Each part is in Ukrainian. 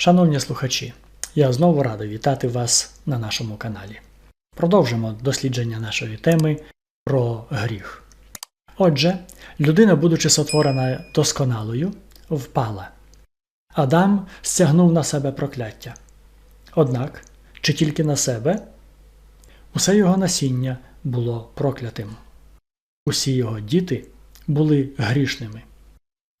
Шановні слухачі, я знову радий вітати вас на нашому каналі. Продовжимо дослідження нашої теми про гріх. Отже, людина, будучи сотворена досконалою, впала. Адам стягнув на себе прокляття. Однак, чи тільки на себе, усе його насіння було проклятим. Усі його діти були грішними.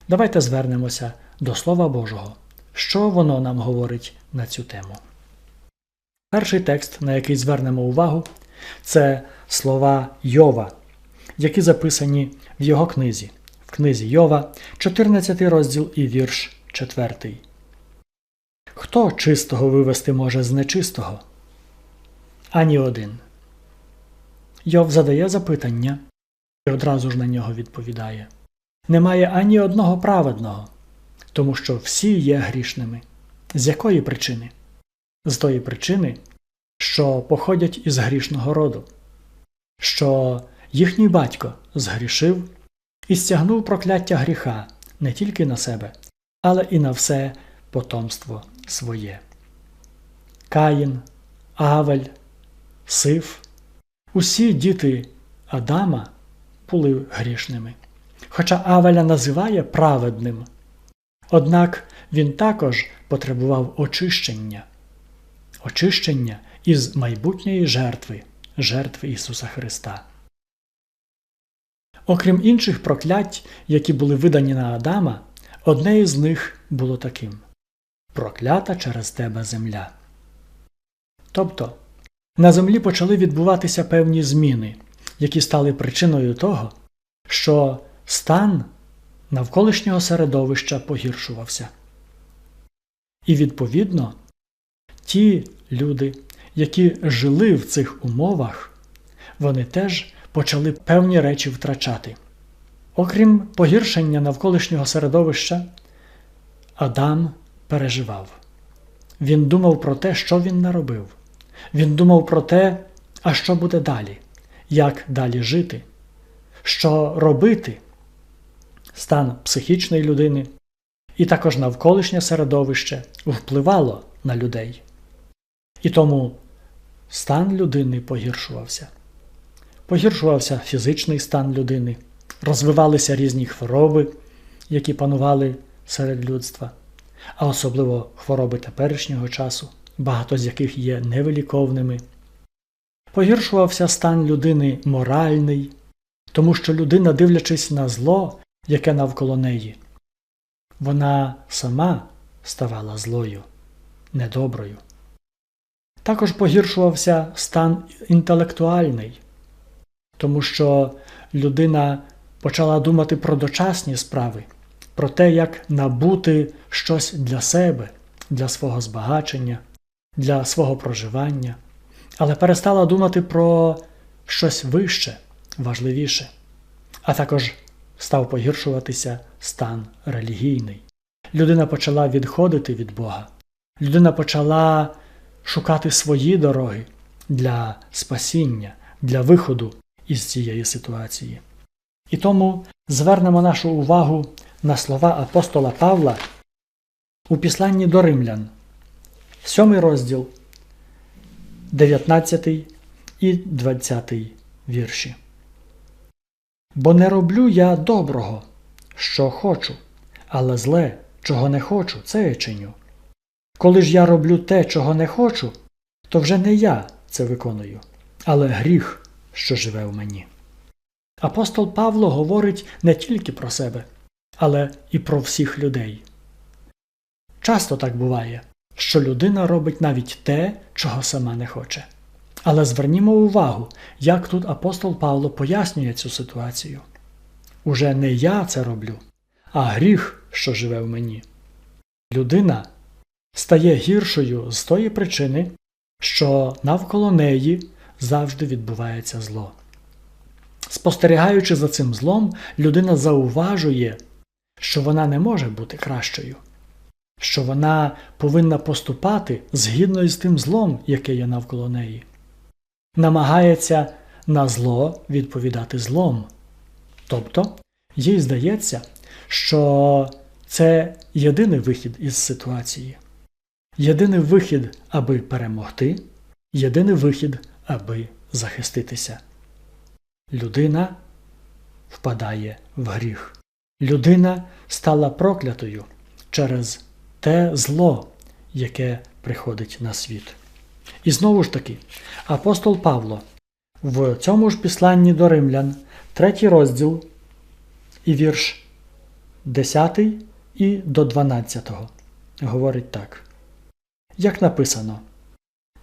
Давайте звернемося до Слова Божого. Що воно нам говорить на цю тему? Перший текст, на який звернемо увагу, це слова Йова, які записані в його книзі, в книзі Йова, 14 розділ і вірш 4. Хто чистого вивести може з нечистого? Ані один. Йов задає запитання і одразу ж на нього відповідає: Немає ані одного праведного тому що всі є грішними. З якої причини? З тої причини, що походять із грішного роду, що їхній батько згрішив і стягнув прокляття гріха не тільки на себе, але і на все потомство своє. Каїн, Авель, Сиф, усі діти Адама були грішними. Хоча Авеля називає праведним. Однак він також потребував очищення, очищення із майбутньої жертви, жертви Ісуса Христа. Окрім інших проклять, які були видані на Адама, одне із них було таким проклята через тебе земля. Тобто на землі почали відбуватися певні зміни, які стали причиною того, що стан навколишнього середовища погіршувався. І, відповідно, ті люди, які жили в цих умовах, вони теж почали певні речі втрачати. Окрім погіршення навколишнього середовища, Адам переживав. Він думав про те, що він наробив. Він думав про те, а що буде далі, як далі жити, що робити стан психічної людини і також навколишнє середовище впливало на людей. І тому стан людини погіршувався. Погіршувався фізичний стан людини, розвивалися різні хвороби, які панували серед людства, а особливо хвороби теперішнього часу, багато з яких є невиліковними. Погіршувався стан людини моральний, тому що людина, дивлячись на зло, яке навколо неї. Вона сама ставала злою, недоброю. Також погіршувався стан інтелектуальний, тому що людина почала думати про дочасні справи, про те, як набути щось для себе, для свого збагачення, для свого проживання, але перестала думати про щось вище, важливіше, а також став погіршуватися стан релігійний. Людина почала відходити від Бога. Людина почала шукати свої дороги для спасіння, для виходу із цієї ситуації. І тому звернемо нашу увагу на слова апостола Павла у післанні до римлян, 7 розділ, 19 і 20 вірші. Бо не роблю я доброго, що хочу, але зле, чого не хочу, це я чиню. Коли ж я роблю те, чого не хочу, то вже не я це виконую, але гріх, що живе в мені. Апостол Павло говорить не тільки про себе, але і про всіх людей. Часто так буває, що людина робить навіть те, чого сама не хоче. Але звернімо увагу, як тут апостол Павло пояснює цю ситуацію. Уже не я це роблю, а гріх, що живе в мені. Людина стає гіршою з тої причини, що навколо неї завжди відбувається зло. Спостерігаючи за цим злом, людина зауважує, що вона не може бути кращою, що вона повинна поступати згідно із тим злом, яке є навколо неї намагається на зло відповідати злом. Тобто, їй здається, що це єдиний вихід із ситуації. єдиний вихід, аби перемогти, єдиний вихід, аби захиститися. Людина впадає в гріх. Людина стала проклятою через те зло, яке приходить на світ. І знову ж таки, апостол Павло в цьому ж післанні до римлян, третій розділ і вірш 10 і до 12 говорить так. Як написано,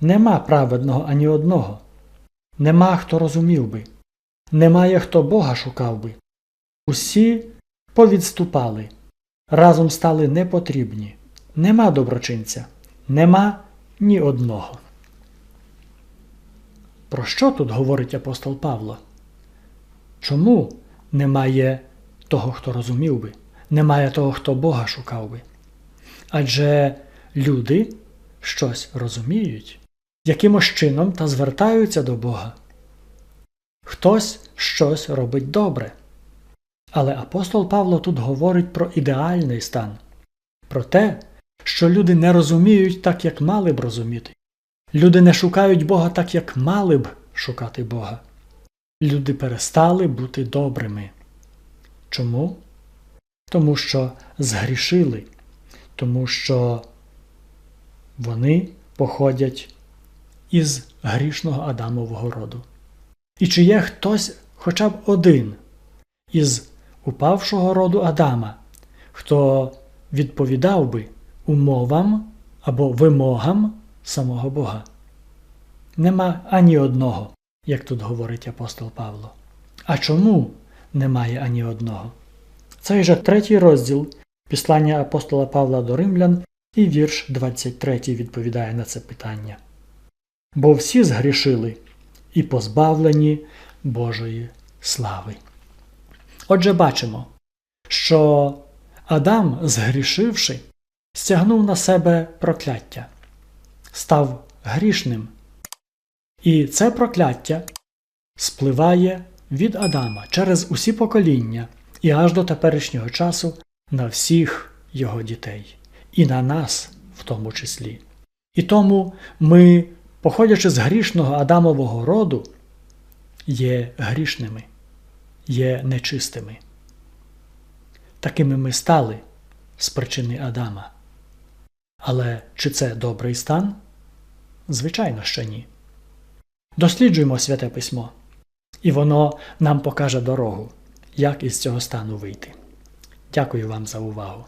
нема праведного ані одного, нема хто розумів би, немає хто Бога шукав би. Усі повідступали, разом стали непотрібні, нема доброчинця, нема ні одного. Про що тут говорить апостол Павло? Чому немає того, хто розумів би, немає того, хто Бога шукав би? Адже люди щось розуміють, якимось чином та звертаються до Бога. Хтось щось робить добре. Але апостол Павло тут говорить про ідеальний стан, про те, що люди не розуміють так, як мали б розуміти. Люди не шукають Бога так, як мали б шукати Бога. Люди перестали бути добрими. Чому? Тому що згрішили, тому що вони походять із грішного Адамового роду. І чи є хтось хоча б один із упавшого роду Адама, хто відповідав би умовам або вимогам самого Бога? Нема ані одного, як тут говорить апостол Павло. А чому немає ані одного? Цей же третій розділ післання апостола Павла до Римлян і вірш 23 відповідає на це питання. Бо всі згрішили і позбавлені Божої слави. Отже, бачимо, що Адам, згрішивши, стягнув на себе прокляття, став грішним. І це прокляття спливає від Адама через усі покоління і аж до теперішнього часу на всіх його дітей, і на нас в тому числі. І тому ми, походячи з грішного Адамового роду, є грішними, є нечистими. Такими ми стали з причини Адама. Але чи це добрий стан? Звичайно, що ні. Досліджуємо святе письмо, і воно нам покаже дорогу, як із цього стану вийти. Дякую вам за увагу.